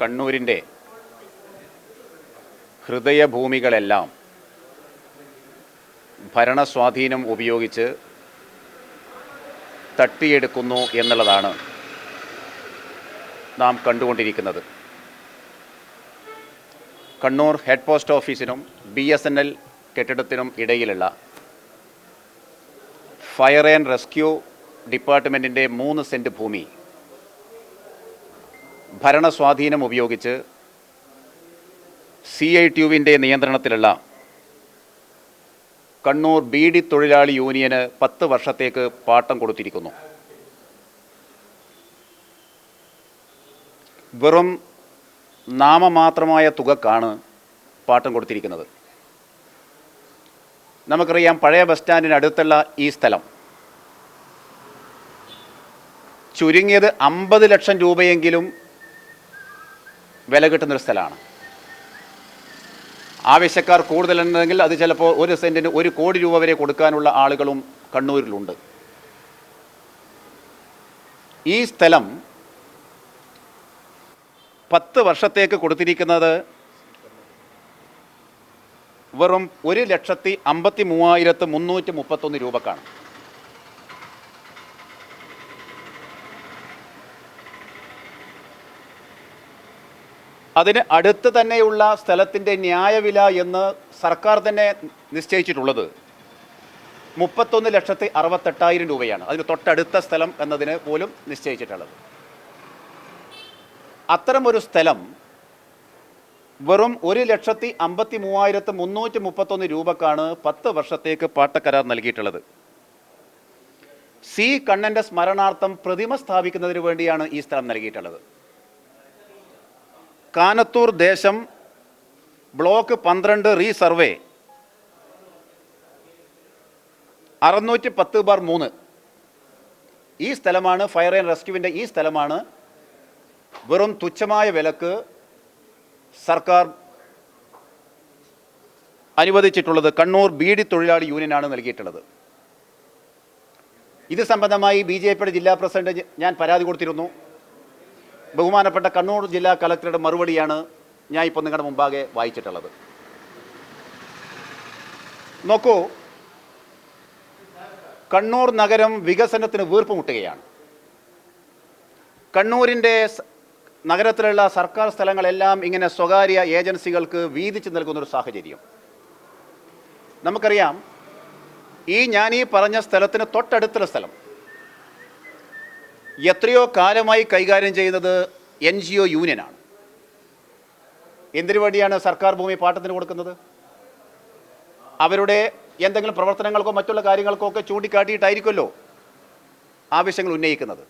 കണ്ണൂരിന്റെ ഹൃദയഭൂമികളെല്ലാം ഭരണസ്വാധീനം ഉപയോഗിച്ച് തട്ടിയെടുക്കുന്നു എന്നുള്ളതാണ് നാം കണ്ടുകൊണ്ടിരിക്കുന്നത്. കണ്ണൂർ ഹെഡ് പോസ്റ്റ് ഓഫീസിനും ബി എസ് എൻ എൽ കെട്ടിടത്തിനും ഇടയിലുള്ള ഫയർ ആൻഡ് റെസ്ക്യൂ ഡിപ്പാർട്ട്മെന്റിന്റെ മൂന്ന് സെന്റ് ഭൂമി ഭരണസ്വാധീനം ഉപയോഗിച്ച് സി ഐ ട്യൂവിന്റെ നിയന്ത്രണത്തിലുള്ള കണ്ണൂർ ബീഡി തൊഴിലാളി യൂണിയന് പത്ത് വർഷത്തേക്ക് പാട്ടം കൊടുത്തിരിക്കുന്നു. വെറും നാമമാത്രമായ തുകക്കാണ് പാട്ടം കൊടുത്തിരിക്കുന്നത്. നമുക്കറിയാം പഴയ ബസ് സ്റ്റാൻഡിന് അടുത്തുള്ള ഈ സ്ഥലം. ചുരുങ്ങിയത് അമ്പത് ലക്ഷം രൂപയെങ്കിലും വില കിട്ടുന്നൊരു സ്ഥലമാണ്. ആവശ്യക്കാർ കൂടുതലുണ്ടെങ്കിൽ അത് ചിലപ്പോൾ ഒരു സെന്റിന് ഒരു കോടി രൂപ വരെ കൊടുക്കാനുള്ള ആളുകളും കണ്ണൂരിലുണ്ട്. ഈ സ്ഥലം പത്ത് വർഷത്തേക്ക് കൊടുത്തിരിക്കുന്നത് വെറും ഒരു ലക്ഷത്തി അമ്പത്തി മൂവായിരത്തി മുന്നൂറ്റി മുപ്പത്തൊന്ന് രൂപക്കാണ്. അതിന് അടുത്ത് തന്നെയുള്ള സ്ഥലത്തിന്റെ ന്യായവില എന്ന് സർക്കാർ തന്നെ നിശ്ചയിച്ചിട്ടുള്ളത്. മുപ്പത്തൊന്ന് ലക്ഷത്തി അറുപത്തെട്ടായിരം രൂപയാണ്. അതിന് തൊട്ടടുത്ത സ്ഥലം എന്നതിന് പോലും നിശ്ചയിച്ചിട്ടുള്ളത്. അത്തരമൊരു സ്ഥലം വെറും ഒരു ലക്ഷത്തി അമ്പത്തി മൂവായിരത്തി മുന്നൂറ്റി മുപ്പത്തൊന്ന് രൂപക്കാണ് പത്ത് വർഷത്തേക്ക് പാട്ടക്കരാർ നൽകിയിട്ടുള്ളത്. സി കണ്ണന്റെ സ്മരണാർത്ഥം പ്രതിമ സ്ഥാപിക്കുന്നതിന് വേണ്ടിയാണ് ഈ സ്ഥലം നൽകിയിട്ടുള്ളത്. കാനത്തൂർ ദേശം ബ്ലോക്ക് പന്ത്രണ്ട് റീ സർവേ അറുന്നൂറ്റി പത്ത് ബാർ മൂന്ന്. ഈ സ്ഥലമാണ് ഫയർ ആൻഡ് റെസ്ക്യൂവിന്റെ ഈ സ്ഥലമാണ്. വെറും തുച്ഛമായ വിലക്ക് സർക്കാർ അനുവദിച്ചിട്ടുള്ളത് കണ്ണൂർ ബീഡി തൊഴിലാളി യൂണിയനാണ് നൽകിയിട്ടുള്ളത്. ഇത് സംബന്ധമായി ബി ജെ പിയുടെ ജില്ലാ പ്രസിഡന്റ് ഞാൻ പരാതി കൊടുത്തിരുന്നു. ബഹുമാനപ്പെട്ട കണ്ണൂർ ജില്ലാ കലക്ടറുടെ മറുപടിയാണ് ഞാൻ ഇപ്പോൾ നിങ്ങളുടെ മുമ്പാകെ വായിച്ചിട്ടുള്ളത്. നോക്കൂ കണ്ണൂർ നഗരം വികസനത്തിന് വീർപ്പുമുട്ടുകയാണ് കണ്ണൂരിന്റെ നഗരത്തിലുള്ള സർക്കാർ സ്ഥലങ്ങളെല്ലാം ഇങ്ങനെ സ്വകാര്യ ഏജൻസികൾക്ക് വീതിച്ച് നൽകുന്നൊരു സാഹചര്യം. നമുക്കറിയാം ഈ ഞാൻ ഈ പറഞ്ഞ സ്ഥലത്തിന് തൊട്ടടുത്തുള്ള സ്ഥലം എത്രയോ കാലമായി കൈകാര്യം ചെയ്യുന്നത് എൻ ജി ഒ യൂണിയനാണ് എന്തിനു വേണ്ടിയാണ് സർക്കാർ ഭൂമി പാട്ടത്തിന് കൊടുക്കുന്നത്? അവരുടെ എന്തെങ്കിലും പ്രവർത്തനങ്ങൾക്കോ മറ്റുള്ള കാര്യങ്ങൾക്കോ ഒക്കെ ചൂണ്ടിക്കാട്ടിയിട്ടായിരിക്കുമല്ലോ ആവശ്യങ്ങൾ ഉന്നയിക്കുന്നത്.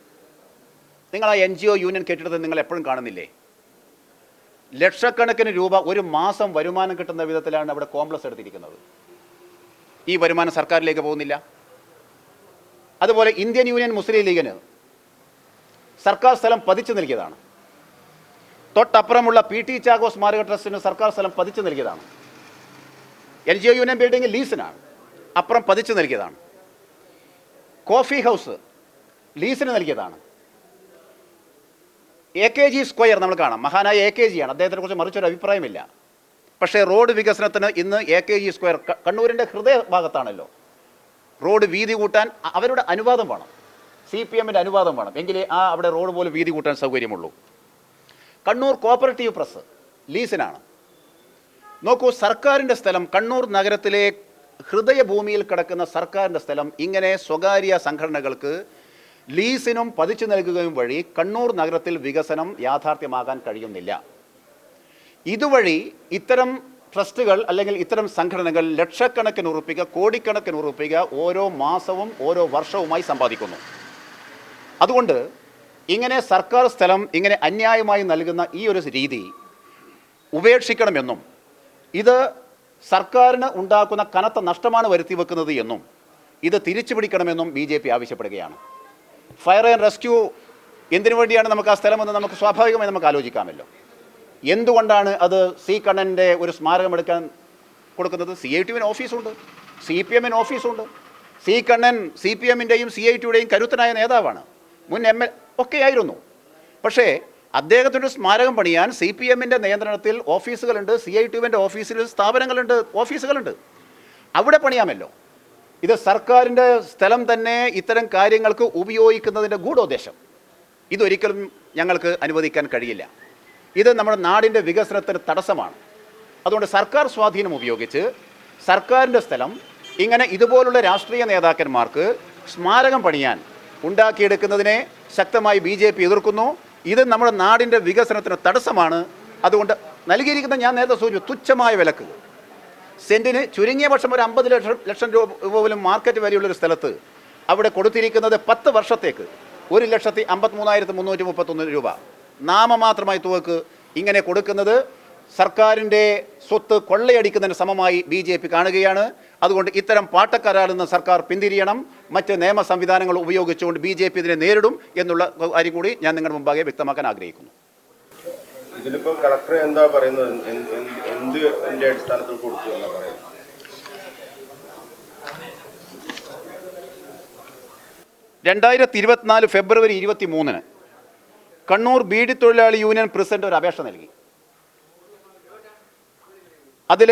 നിങ്ങൾ ആ എൻ ജി ഒ യൂണിയൻ കെട്ടിടത്തിൽ നിങ്ങൾ എപ്പോഴും കാണുന്നില്ലേ? ലക്ഷക്കണക്കിന് രൂപ ഒരു മാസം വരുമാനം കിട്ടുന്ന വിധത്തിലാണ് അവിടെ കോംപ്ലക്സ് എടുത്തിരിക്കുന്നത്. ഈ വരുമാനം സർക്കാരിലേക്ക് പോകുന്നില്ല. അതുപോലെ ഇന്ത്യൻ യൂണിയൻ മുസ്ലിം ലീഗിന് സർക്കാർ സ്ഥലം പതിച്ചു നൽകിയതാണ്. തൊട്ടപ്പുറമുള്ള പി ടി ചാഗോ സ്മാരക ട്രസ്റ്റിന് സർക്കാർ സ്ഥലം പതിച്ചു നൽകിയതാണ്. N G O union building ലീസിനാണ്. അപ്പുറം പതിച്ചു നൽകിയതാണ്. കോഫി ഹൗസ് ലീസിന് നൽകിയതാണ്. എ കെ ജി സ്ക്വയർ നമ്മൾ കാണാം. മഹാനായ എ കെ ജി ആണ്. അദ്ദേഹത്തിനെ കുറിച്ച് മറിച്ചൊരു അഭിപ്രായമില്ല. പക്ഷേ റോഡ് വികസനത്തിന് ഇന്ന് എ കെ ജി സ്ക്വയർ കണ്ണൂരിന്റെ ഹൃദയ ഭാഗത്താണല്ലോ റോഡ് വീതി കൂട്ടാൻ അവരുടെ അനുവാദം വേണം. സി പി എമ്മിന്റെ അനുവാദം വേണം. എങ്കിലേ ആ അവിടെ റോഡ് പോലും വീതി കൂട്ടാൻ സൗകര്യമുള്ളൂ. കണ്ണൂർ കോപ്പറേറ്റീവ് പ്രസ് ലീസിനാണ്. നോക്കൂ സർക്കാരിന്റെ സ്ഥലം കണ്ണൂർ നഗരത്തിലെ ഹൃദയഭൂമിയിൽ കിടക്കുന്ന സർക്കാരിന്റെ സ്ഥലം ഇങ്ങനെ സ്വകാര്യ സംഘടനകൾക്ക് ലീസിനും പതിച്ചു നൽകുകയും വഴി കണ്ണൂർ നഗരത്തിൽ വികസനം യാഥാർത്ഥ്യമാകാൻ കഴിയുന്നില്ല. ഇതുവഴി ഇത്തരം ട്രസ്റ്റുകൾ അല്ലെങ്കിൽ ഇത്തരം സംഘടനകൾ ലക്ഷക്കണക്കിന് ഉറപ്പിക്കുക കോടിക്കണക്കിന് ഉറപ്പിക്കുക ഓരോ മാസവും ഓരോ വർഷവുമായി സമ്പാദിക്കുന്നു. അതുകൊണ്ട് ഇങ്ങനെ സർക്കാർ സ്ഥലം ഇങ്ങനെ അന്യായമായി നൽകുന്ന ഈ ഒരു രീതി ഉപേക്ഷിക്കണമെന്നും ഇത് സർക്കാരിന് ഉണ്ടാക്കുന്ന കനത്ത നഷ്ടമാണ് വരുത്തി വെക്കുന്നത് എന്നും ഇത് തിരിച്ചു പിടിക്കണമെന്നും ബി ജെ പി ആവശ്യപ്പെടുകയാണ്. ഫയർ ആൻഡ് റെസ്ക്യൂ എന്തിനു വേണ്ടിയാണ് നമുക്ക് ആ സ്ഥലമെന്ന് നമുക്ക് സ്വാഭാവികമായി നമുക്ക് ആലോചിക്കാമല്ലോ. എന്തുകൊണ്ടാണ് അത് സി കണ്ണന്റെ ഒരു സ്മാരകം എടുക്കാൻ കൊടുക്കുന്നത്? സി ഐ ടിയുവിന് ഓഫീസുണ്ട് സി പി എമ്മിന് ഓഫീസുണ്ട്. സി കണ്ണൻ സി പി എമ്മിന്റെയും സി ഐ ടിയുടെയും കരുത്തനായ നേതാവാണ്. മുൻ എം എൽ ഒക്കെ ആയിരുന്നു പക്ഷേ അദ്ദേഹത്തിന്റെ സ്മാരകം പണിയാൻ സി പി എമ്മിന്റെ നിയന്ത്രണത്തിൽ ഓഫീസുകളുണ്ട് സി ഐ ടിയുവിന്റെ ഓഫീസിൽ സ്ഥാപനങ്ങളുണ്ട് ഓഫീസുകളുണ്ട്. അവിടെ പണിയാമല്ലോ. ഇത് സർക്കാരിന്റെ സ്ഥലം തന്നെ ഇത്തരം കാര്യങ്ങൾക്ക് ഉപയോഗിക്കുന്നതിന്റെ ഗൂഢോദ്ദേശം. ഇതൊരിക്കലും ഞങ്ങൾക്ക് അനുവദിക്കാൻ കഴിയില്ല. ഇത് നമ്മുടെ നാടിന്റെ വികസനത്തിന് തടസ്സമാണ്. അതുകൊണ്ട് സർക്കാർ സ്വാധീനം ഉപയോഗിച്ച് സർക്കാരിന്റെ സ്ഥലം ഇങ്ങനെ ഇതുപോലുള്ള രാഷ്ട്രീയ നേതാക്കന്മാർക്ക് സ്മാരകം പണിയാൻ ഉണ്ടാക്കിയെടുക്കുന്നതിനെ ശക്തമായി ബി ജെ പി എതിർക്കുന്നു. ഇത് നമ്മുടെ നാടിന്റെ വികസനത്തിന് തടസ്സമാണ്. അതുകൊണ്ട് നൽകിയിരിക്കുന്ന ഞാൻ നേരത്തെ സൂചിച്ചു തുച്ഛമായ വിലക്ക്. സെന്റിന് ചുരുങ്ങിയ പക്ഷം ഒരു അമ്പത് ലക്ഷം ലക്ഷം രൂപ പോലും മാർക്കറ്റ് വരെയുള്ളൊരു സ്ഥലത്ത് അവിടെ കൊടുത്തിരിക്കുന്നത് പത്ത് വർഷത്തേക്ക് ഒരു ലക്ഷത്തി അമ്പത്തി മൂന്നായിരത്തി മുന്നൂറ്റി മുപ്പത്തൊന്ന് രൂപ. നാമമാത്രമായി തുകക്ക് ഇങ്ങനെ കൊടുക്കുന്നത് സർക്കാരിന്റെ സ്വത്ത് കൊള്ളയടിക്കുന്നതിന് സമമായി ബി കാണുകയാണ്. അതുകൊണ്ട് ഇത്തരം പാട്ടക്കരാറിൽ നിന്ന് സർക്കാർ പിന്തിരിയണം. മറ്റ് നിയമ സംവിധാനങ്ങൾ ഉപയോഗിച്ചുകൊണ്ട് ബി ജെ പി ഇതിനെ നേരിടും എന്നുള്ള കാര്യം കൂടി ഞാൻ നിങ്ങളുടെ മുമ്പാകെ വ്യക്തമാക്കാൻ ആഗ്രഹിക്കുന്നു. ഇതിലിപ്പോ കളക്ടർ എന്താ പറയുന്നത്? എന്ത് എന്റെ അടിസ്ഥാനത്തിൽ കൊടുത്തു എന്നാ പറയുന്നത്? രണ്ടായിരത്തി ഇരുപത്തിനാല് ഫെബ്രുവരി ഇരുപത്തി മൂന്നിന് കണ്ണൂർ ബീഡി തൊഴിലാളി യൂണിയൻ പ്രസിഡന്റ് ഒരു അപേക്ഷ നൽകി. അതിൽ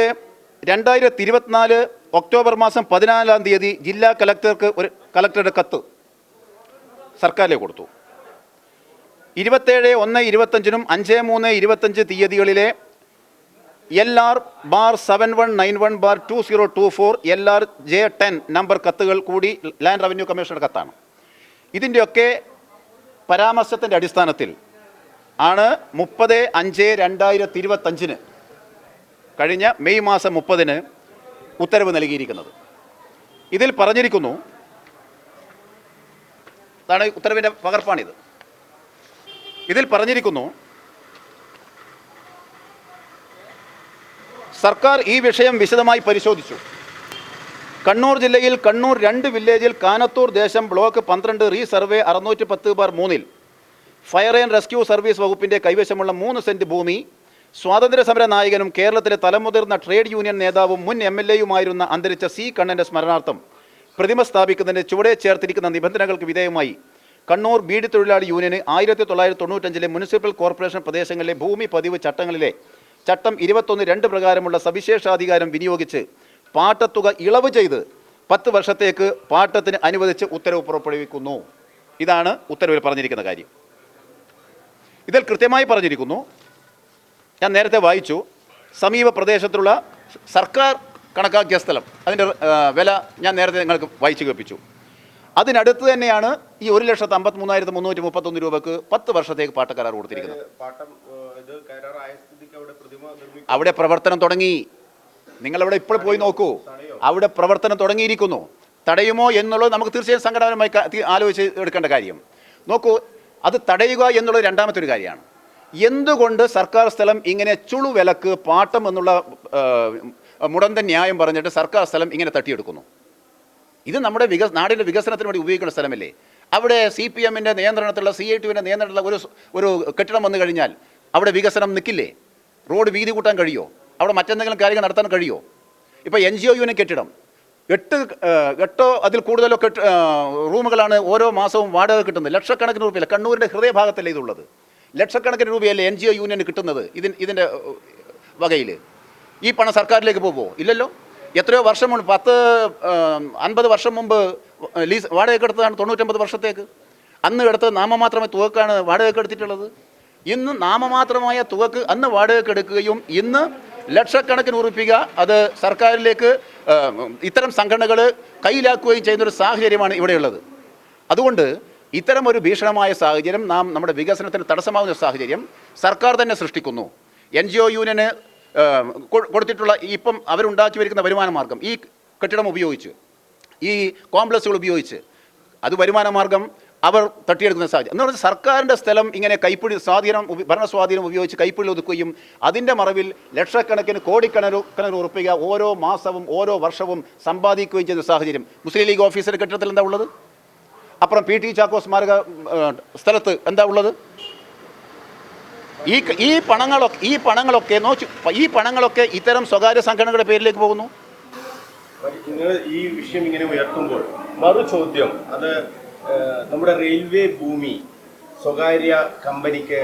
രണ്ടായിരത്തി ഇരുപത്തിനാല് ഒക്ടോബർ മാസം പതിനാലാം തീയതി ജില്ലാ കലക്ടർക്ക് ഒരു കലക്ടറുടെ കത്ത് സർക്കാരിലേക്ക് കൊടുത്തു. ഇരുപത്തേഴ് ഒന്ന് ഇരുപത്തഞ്ചിനും അഞ്ച് മൂന്ന് ഇരുപത്തഞ്ച് തീയതികളിലെ L R bar seven one nine one bar two zero two four L R J ten number കത്തുകൾ കൂടി ലാൻഡ് റവന്യൂ കമ്മീഷണറുടെ കത്താണ്. ഇതിന്റെയൊക്കെ പരാമർശത്തിന്റെ അടിസ്ഥാനത്തിൽ ആണ് മുപ്പത് അഞ്ച് രണ്ടായിരത്തി ഇരുപത്തഞ്ചിന് കഴിഞ്ഞ മെയ് മാസം മുപ്പതിന് ഉത്തരവ് നൽകിയിരിക്കുന്നത്. ഇതിൽ പറഞ്ഞിരിക്കുന്നു അതാണ് ഉത്തരവിന്റെ പകർപ്പാണിത്. ഇതിൽ പറഞ്ഞിരിക്കുന്നു സർക്കാർ ഈ വിഷയം വിശദമായി പരിശോധിച്ചു. കണ്ണൂർ ജില്ലയിൽ കണ്ണൂർ രണ്ട് വില്ലേജിൽ കാനത്തൂർ ദേശം ബ്ലോക്ക് പന്ത്രണ്ട് റീ സർവേ അറുന്നൂറ്റി പത്ത് ബാർ മൂന്നിൽ ഫയർ ആൻഡ് റെസ്ക്യൂ സർവീസ് വകുപ്പിന്റെ കൈവശമുള്ള മൂന്ന് സെന്റ് ഭൂമി സ്വാതന്ത്ര്യ സമര നായകനും കേരളത്തിലെ തലമുതിർന്ന ട്രേഡ് യൂണിയൻ നേതാവും മുൻ എം എൽ എയുമായിരുന്ന അന്തരിച്ച സി കണ്ണന്റെ സ്മരണാർത്ഥം പ്രതിമ സ്ഥാപിക്കുന്നതിന് ചുവടെ ചേർത്തിരിക്കുന്ന നിബന്ധനകൾക്ക് വിധേയമായി. കണ്ണൂർ ബീഡി തൊഴിലാളി യൂണിയന് ആയിരത്തി തൊള്ളായിരത്തി തൊണ്ണൂറ്റഞ്ചിലെ മുനിസിപ്പൽ കോർപ്പറേഷൻ പ്രദേശങ്ങളിലെ ഭൂമി പതിവ് ചട്ടങ്ങളിലെ ചട്ടം ഇരുപത്തൊന്ന് രണ്ട് പ്രകാരമുള്ള സവിശേഷാധികാരം വിനിയോഗിച്ച് പാട്ടത്തുക ഇളവ് ചെയ്ത് പത്ത് വർഷത്തേക്ക് പാട്ടത്തിന് അനുവദിച്ച് ഉത്തരവ് പുറപ്പെടുവിക്കുന്നു. ഇതാണ് ഉത്തരവിൽ പറഞ്ഞിരിക്കുന്ന കാര്യം. ഇതിൽ കൃത്യമായി പറഞ്ഞിരിക്കുന്നു ഞാൻ നേരത്തെ വായിച്ചു. സമീപ പ്രദേശത്തുള്ള സർക്കാർ കണക്കാക്കിയ സ്ഥലം. അതിന്റെ വില ഞാൻ നേരത്തെ നിങ്ങൾക്ക് വായിച്ചു കേൾപ്പിച്ചു. അതിനടുത്ത് തന്നെയാണ് ഈ ഒരു ലക്ഷത്തി അമ്പത്തി മൂന്നായിരത്തി മുന്നൂറ്റി മുപ്പത്തൊന്ന് രൂപക്ക് പത്ത് വർഷത്തേക്ക് പാട്ടക്കരാർ കൊടുത്തിരിക്കുന്നത്. പാട്ടം പ്രതിമ നിർമ്മിക്കും അവിടെ പ്രവർത്തനം തുടങ്ങി. നിങ്ങളവിടെ ഇപ്പോൾ പോയി നോക്കൂ. അവിടെ പ്രവർത്തനം തുടങ്ങിയിരിക്കുന്നു. തടയുമോ എന്നുള്ളത് നമുക്ക് തീർച്ചയായും സംഘടനപരമായി ആലോചിച്ച് എടുക്കേണ്ട കാര്യം. നോക്കൂ അത് തടയുക എന്നുള്ളത് രണ്ടാമത്തെ ഒരു കാര്യമാണ്. എന്തുകൊണ്ട് സർക്കാർ സ്ഥലം ഇങ്ങനെ ചുളു വിലക്ക് പാട്ടം എന്നുള്ള മുടന്ത ന്യായം പറഞ്ഞിട്ട് സർക്കാർ സ്ഥലം ഇങ്ങനെ തട്ടിയെടുക്കുന്നു? ഇത് നമ്മുടെ വികസ നാടിന്റെ വികസനത്തിന് വേണ്ടി ഉപയോഗിക്കുന്ന സ്ഥലമല്ലേ? അവിടെ സി പി എമ്മിന്റെ നിയന്ത്രണത്തിലുള്ള സി ഐ ടിവിന്റെ നിയന്ത്രണത്തിലുള്ള ഒരു ഒരു കെട്ടിടം വന്നു കഴിഞ്ഞാൽ അവിടെ വികസനം നിൽക്കില്ലേ? റോഡ് വീതി കൂട്ടാൻ കഴിയുമോ അവിടെ മറ്റെന്തെങ്കിലും കാര്യങ്ങൾ നടത്താൻ കഴിയുമോ ഇപ്പോൾ എൻ ജി ഒ യൂണിറ്റ് കെട്ടിടം. എട്ട് എട്ടോ അതിൽ കൂടുതലോ കെട്ട് റൂമുകളാണ് ഓരോ മാസവും വാടക കിട്ടുന്നത്. ലക്ഷക്കണക്കിന് റുപ്പിയല്ല കണ്ണൂരിന്റെ ഹൃദയഭാഗത്തല്ലേ ഇതുള്ളത്? ലക്ഷക്കണക്കിന് രൂപയല്ലേ എൻ ജി ഒ യൂണിയന് കിട്ടുന്നത് ഇതിന് ഇതിന്റെ വകയിൽ. ഈ പണം സർക്കാരിലേക്ക് പോകുമോ ഇല്ലല്ലോ. എത്രയോ വർഷം മുമ്പ് പത്ത് അൻപത് വർഷം മുമ്പ് ലീസ് വാടകയ്ക്ക് എടുത്തതാണ് തൊണ്ണൂറ്റമ്പത് വർഷത്തേക്ക്. അന്ന് എടുത്ത് നാമമാത്രമായ തുകക്കാണ് വാടകയ്ക്ക് എടുത്തിട്ടുള്ളത്. ഇന്ന് നാമമാത്രമായ തുകക്ക് അന്ന് വാടകയ്ക്ക് എടുക്കുകയും ഇന്ന് ലക്ഷക്കണക്കിന് ഉറപ്പിക്കുക അത് സർക്കാരിലേക്ക് ഇത്തരം സംഘടനകൾ കയ്യിലാക്കുകയും ചെയ്യുന്നൊരു സാഹചര്യമാണ് ഇവിടെയുള്ളത്. അതുകൊണ്ട് ഇത്തരം ഒരു ഭീഷണമായ സാഹചര്യം നാം നമ്മുടെ വികസനത്തിന് തടസ്സമാകുന്ന സാഹചര്യം സർക്കാർ തന്നെ സൃഷ്ടിക്കുന്നു. എൻ ജി ഒ യൂണിയന് കൊടുത്തിട്ടുള്ള ഇപ്പം അവരുണ്ടാക്കി വരുന്ന വരുമാന മാർഗം ഈ കെട്ടിടം ഉപയോഗിച്ച് ഈ കോംപ്ലക്സുകൾ ഉപയോഗിച്ച് അത് വരുമാന മാർഗം അവർ തട്ടിയെടുക്കുന്ന സാഹചര്യം. എന്ന് പറഞ്ഞാൽ സർക്കാരിന്റെ സ്ഥലം ഇങ്ങനെ കൈപ്പിടി സ്വാധീനം ഭരണ സ്വാധീനം ഉപയോഗിച്ച് കൈപ്പിടി ഒതുക്കുകയും അതിന്റെ മറവിൽ ലക്ഷക്കണക്കിന് കോടിക്കണക്കിന് കണക്കിന് ഉറപ്പിക്കുക ഓരോ മാസവും ഓരോ വർഷവും സമ്പാദിക്കുകയും ചെയ്യുന്ന സാഹചര്യം. മുസ്ലിം ലീഗ് ഓഫീസിന്റെ കെട്ടിടത്തിൽ എന്താ ഉള്ളത്? അപ്പുറം പി ടി ചാക്കോ സ്മാരക സ്ഥലത്ത് എന്താ ഉള്ളത്? ഈ ഈ പണങ്ങളൊക്കെ ഈ പണങ്ങളൊക്കെ നോച്ചു ഈ പണങ്ങളൊക്കെ ഇത്തരം സ്വകാര്യ സംഘടനകളുടെ പേരിലേക്ക് പോകുന്നു? ഈ വിഷയം ഇങ്ങനെ ഉയർത്തുമ്പോൾ മറു ചോദ്യം അത് നമ്മുടെ റെയിൽവേ ഭൂമി സ്വകാര്യ കമ്പനിക്ക്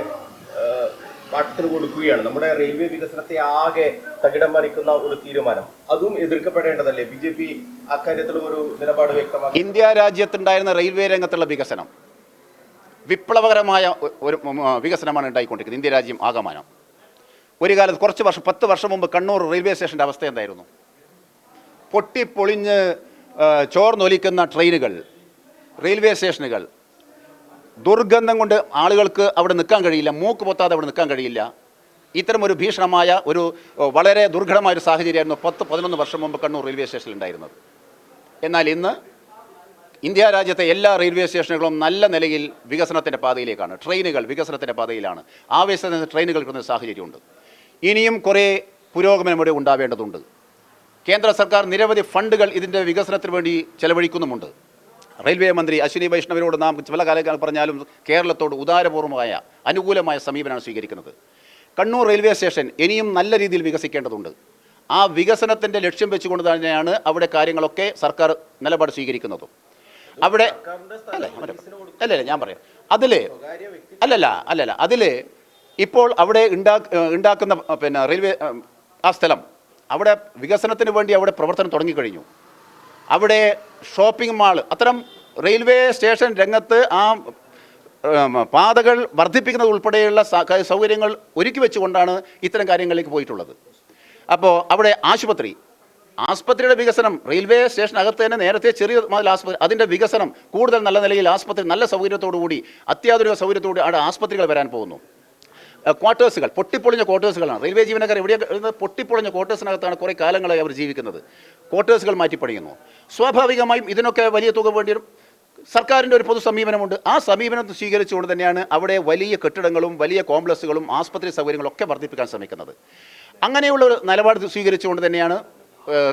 പാട്ടത്തിന് കൊടുക്കുകയാണ്. നമ്മുടെ റെയിൽവേ വികസനത്തെ ആകെ തകിടം മറിക്കുന്ന ഒരു തീരുമാനം. അതും എതിർക്കപ്പെടേണ്ടതല്ലേ? ബി ജെ പി അക്കാര്യത്തിൽ ഒരു നിലപാട് വ്യക്തമാക്കി. ഇന്ത്യ രാജ്യത്തുണ്ടായിരുന്ന റെയിൽവേ രംഗത്തുള്ള വികസനം വിപ്ലവകരമായ ഒരു വികസനമാണ് ഉണ്ടായിക്കൊണ്ടിരിക്കുന്നത്. ഇന്ത്യ രാജ്യം ആകമാനം. ഒരു കാലത്ത് കുറച്ച് വർഷം പത്ത് വർഷം മുമ്പ് കണ്ണൂർ റെയിൽവേ സ്റ്റേഷന്റെ അവസ്ഥ എന്തായിരുന്നു? പൊട്ടിപ്പൊളിഞ്ഞ് ചോർന്നൊലിക്കുന്ന ട്രെയിനുകൾ റെയിൽവേ സ്റ്റേഷനുകൾ ദുർഗന്ധം കൊണ്ട് ആളുകൾക്ക് അവിടെ നിൽക്കാൻ കഴിയില്ല മൂക്ക് പൊത്താതെ അവിടെ നിൽക്കാൻ കഴിയില്ല. ഇത്തരം ഒരു ഭീഷണമായ ഒരു വളരെ ദുർഘടമായ ഒരു സാഹചര്യമായിരുന്നു പത്ത് പതിനൊന്ന് വർഷം മുമ്പ് കണ്ണൂർ റെയിൽവേ സ്റ്റേഷനിൽ ഉണ്ടായിരുന്നത്. എന്നാൽ ഇന്ന് ഇന്ത്യ രാജ്യത്തെ എല്ലാ റെയിൽവേ സ്റ്റേഷനുകളും നല്ല നിലയിൽ വികസനത്തിന്റെ പാതയിലേക്കാണ് ട്രെയിനുകൾ വികസനത്തിന്റെ പാതയിലാണ്. ആവേശത്തിന് ട്രെയിനുകൾ കിട്ടുന്ന സാഹചര്യമുണ്ട്. ഇനിയും കുറേ പുരോഗമനം ഇവിടെ ഉണ്ടാവേണ്ടതുണ്ട്. കേന്ദ്ര സർക്കാർ നിരവധി ഫണ്ടുകൾ ഇതിന്റെ വികസനത്തിന് വേണ്ടി ചെലവഴിക്കുന്നുമുണ്ട്. റെയിൽവേ മന്ത്രി അശ്വിനി വൈഷ്ണവിനോട് നാം പല കാലങ്ങൾ പറഞ്ഞാലും കേരളത്തോട് ഉദാരപൂർവമായ അനുകൂലമായ സമീപനമാണ് സ്വീകരിക്കുന്നത്. കണ്ണൂർ റെയിൽവേ സ്റ്റേഷൻ ഇനിയും നല്ല രീതിയിൽ വികസിക്കേണ്ടതുണ്ട്. ആ വികസനത്തിന്റെ ലക്ഷ്യം വെച്ചുകൊണ്ട് തന്നെയാണ് അവിടെ കാര്യങ്ങളൊക്കെ സർക്കാർ നിലപാട് സ്വീകരിക്കുന്നതും. അവിടെ അല്ല അല്ല അല്ലല്ല ഞാൻ പറയാം. അതിൽ അല്ലല്ല അല്ലല്ല അതിൽ ഇപ്പോൾ അവിടെ ഉണ്ടാ ഉണ്ടാക്കുന്ന പിന്നെ റെയിൽവേ ആ സ്ഥലം അവിടെ വികസനത്തിന് വേണ്ടി അവിടെ പ്രവർത്തനം തുടങ്ങിക്കഴിഞ്ഞു. അവിടെ ഷോപ്പിംഗ് മാൾ അത്തരം റെയിൽവേ സ്റ്റേഷൻ രംഗത്ത് ആ പാതകൾ വർദ്ധിപ്പിക്കുന്നത് ഉൾപ്പെടെയുള്ള സൗകര്യങ്ങൾ ഒരുക്കി വെച്ചുകൊണ്ടാണ് ഇത്തരം കാര്യങ്ങളിലേക്ക് പോയിട്ടുള്ളത്. അപ്പോൾ അവിടെ ആശുപത്രി. ആസ്പത്രിയുടെ വികസനം റെയിൽവേ സ്റ്റേഷനകത്ത് തന്നെ നേരത്തെ ചെറിയ മുതൽ ആസ്പത്രി അതിന്റെ വികസനം കൂടുതൽ നല്ല നിലയിൽ ആസ്പത്രി നല്ല സൗകര്യത്തോടു കൂടി അത്യാധുനിക സൗകര്യത്തോടെ അവിടെ ആസ്പത്രികൾ വരാൻ പോകുന്നു. ക്വാർട്ടേഴ്സുകൾ പൊട്ടിപ്പൊളിഞ്ഞ ക്വാർട്ടേഴ്സുകളാണ് റെയിൽവേ ജീവനക്കാർ എവിടെയൊക്കെ പൊട്ടിപ്പൊളിഞ്ഞ ക്വാർട്ടേഴ്സിനകത്താണ് കുറേ കാലങ്ങളായി അവർ ജീവിക്കുന്നത്. ക്വാർട്ടേഴ്സുകൾ മാറ്റിപ്പണിയുന്നു. സ്വാഭാവികമായും ഇതിനൊക്കെ വലിയ തുക വേണ്ടി വരും. സർക്കാരിന്റെ ഒരു പൊതു സമീപനമുണ്ട് ആ സമീപനം സ്വീകരിച്ചുകൊണ്ട് തന്നെയാണ് അവിടെ വലിയ കെട്ടിടങ്ങളും വലിയ കോംപ്ലക്സുകളും ആസ്പത്രി സൗകര്യങ്ങളും ഒക്കെ വർദ്ധിപ്പിക്കാൻ ശ്രമിക്കുന്നത്. അങ്ങനെയുള്ള ഒരു നിലപാട് സ്വീകരിച്ചുകൊണ്ട് തന്നെയാണ്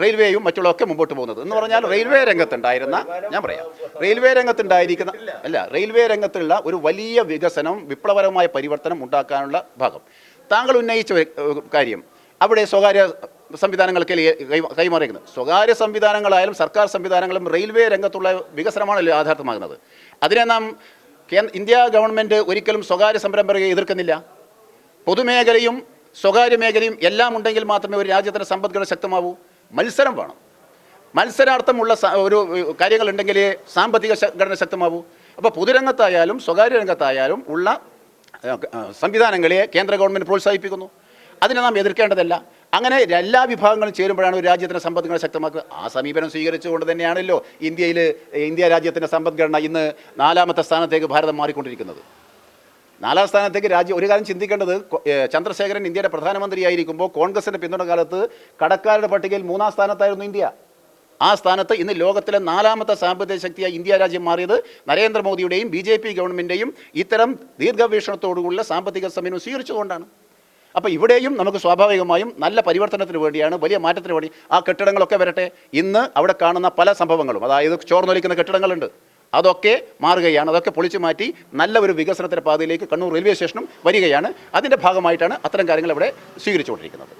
റെയിൽവേയും മറ്റുള്ളതൊക്കെ മുമ്പോട്ട് പോകുന്നത്. എന്ന് പറഞ്ഞാൽ റെയിൽവേ രംഗത്തുണ്ടായിരുന്ന ഞാൻ പറയാം. റെയിൽവേ രംഗത്തുണ്ടായിരിക്കുന്ന അല്ല റെയിൽവേ രംഗത്തുള്ള ഒരു വലിയ വികസനം വിപ്ലവകരമായ പരിവർത്തനം ഉണ്ടാക്കാനുള്ള ഭാഗം. താങ്കൾ ഉന്നയിച്ച കാര്യം അവിടെ സ്വകാര്യ സംവിധാനങ്ങൾക്ക് കൈ- കൈമാറിയിരിക്കുന്നത് സ്വകാര്യ സംവിധാനങ്ങളായാലും സർക്കാർ സംവിധാനങ്ങളും റെയിൽവേ രംഗത്തുള്ള വികസനമാണല്ലോ യാഥാർത്ഥ്യമാകുന്നത്. അതിനെ നാം കേന്ദ്ര ഇന്ത്യ ഗവൺമെന്റ് ഒരിക്കലും സ്വകാര്യ സംരംഭകരെ എതിർക്കുന്നില്ല. പൊതുമേഖലയും സ്വകാര്യ മേഖലയും എല്ലാം ഉണ്ടെങ്കിൽ മാത്രമേ ഒരു രാജ്യത്തിന്റെ സമ്പദ്ഘടന ശക്തമാവൂ. മത്സരം വേണം. മത്സരാർത്ഥമുള്ള ഒരു കാര്യങ്ങളുണ്ടെങ്കിലേ സാമ്പത്തിക ഘടന ശക്തമാവൂ. അപ്പോൾ പൊതുരംഗത്തായാലും സ്വകാര്യ രംഗത്തായാലും ഉള്ള സംവിധാനങ്ങളെ കേന്ദ്ര ഗവൺമെന്റ് പ്രോത്സാഹിപ്പിക്കുന്നു. അതിനെ നാം എതിർക്കേണ്ടതല്ല. അങ്ങനെ എല്ലാ വിഭാഗങ്ങളും ചേരുമ്പോഴാണ് ഒരു രാജ്യത്തിന്റെ സമ്പദ്ഘടന ശക്തമാക്കുക. ആ സമീപനം സ്വീകരിച്ചുകൊണ്ട് തന്നെയാണല്ലോ ഇന്ത്യയിൽ ഇന്ത്യ രാജ്യത്തിന്റെ സമ്പദ്ഘടന ഇന്ന് നാലാമത്തെ സ്ഥാനത്തേക്ക് ഭാരതം മാറിക്കൊണ്ടിരിക്കുന്നത്. നാലാം സ്ഥാനത്തേക്ക് രാജ്യം ഒരു കാര്യം ചിന്തിക്കേണ്ടത് ചന്ദ്രശേഖരൻ ഇന്ത്യയുടെ പ്രധാനമന്ത്രിയായിരിക്കുമ്പോൾ കോൺഗ്രസിന്റെ പിന്തുണ കാലത്ത് കടക്കാരുടെ പട്ടികയിൽ മൂന്നാം സ്ഥാനത്തായിരുന്നു ഇന്ത്യ. ആ സ്ഥാനത്ത് ഇന്ന് ലോകത്തിലെ നാലാമത്തെ സാമ്പത്തിക ശക്തിയായി ഇന്ത്യ രാജ്യം മാറിയത് നരേന്ദ്രമോദിയുടെയും ബി ജെ പി ഗവൺമെന്റെയും ഇത്തരം ദീർഘവീക്ഷണത്തോടുകൂടിയ സാമ്പത്തിക സമീപനം സ്വീകരിച്ചുകൊണ്ടാണ് അപ്പോൾ ഇവിടെയും നമുക്ക് സ്വാഭാവികമായും നല്ല പരിവർത്തനത്തിന് വേണ്ടിയാണ് വലിയ മാറ്റത്തിന് വേണ്ടി ആ കെട്ടിടങ്ങളൊക്കെ വരട്ടെ. ഇന്ന് അവിടെ കാണുന്ന പല സംഭവങ്ങളും അതായത് ചോർന്നൊലിക്കുന്ന കെട്ടിടങ്ങളുണ്ട്. അതൊക്കെ മാറുകയാണ്. അതൊക്കെ പൊളിച്ചു മാറ്റി നല്ല ഒരു വികസനത്തിന്റെ പാതയിലേക്ക് കണ്ണൂർ റെയിൽവേ സ്റ്റേഷനും വരികയാണ്. അതിന്റെ ഭാഗമായിട്ടാണ് അത്തരം കാര്യങ്ങൾ ഇവിടെ സ്വീകരിച്ചുകൊണ്ടിരിക്കുന്നത്.